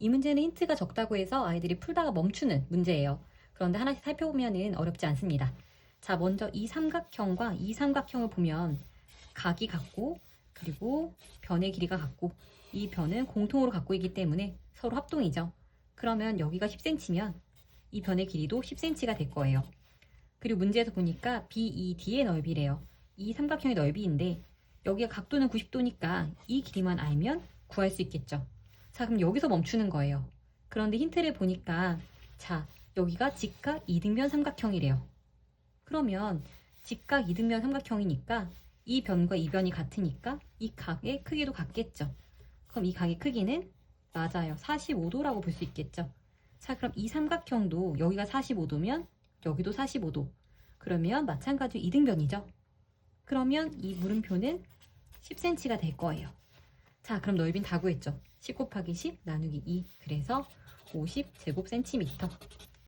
이 문제는 힌트가 적다고 해서 아이들이 풀다가 멈추는 문제예요. 그런데 하나씩 살펴보면 어렵지 않습니다. 자, 먼저 이 삼각형과 이 삼각형을 보면 각이 같고 그리고 변의 길이가 같고 이 변은 공통으로 갖고 있기 때문에 서로 합동이죠. 그러면 여기가 10cm면 이 변의 길이도 10cm가 될 거예요. 그리고 문제에서 보니까 BED의 넓이래요. 이 삼각형의 넓이인데 여기가 각도는 90도니까 이 길이만 알면 구할 수 있겠죠. 자, 그럼 여기서 멈추는 거예요. 그런데 힌트를 보니까 자, 여기가 직각 이등변 삼각형이래요. 그러면 직각 이등변 삼각형이니까 이 변과 이 변이 같으니까 이 각의 크기도 같겠죠. 그럼 이 각의 크기는 맞아요. 45도라고 볼 수 있겠죠. 자, 그럼 이 삼각형도 여기가 45도면 여기도 45도. 그러면 마찬가지로 이등변이죠. 그러면 이 물음표는 10cm가 될 거예요. 자, 그럼 넓이는 다 구했죠. 10 곱하기 10 나누기 2. 그래서 50 제곱 센티미터.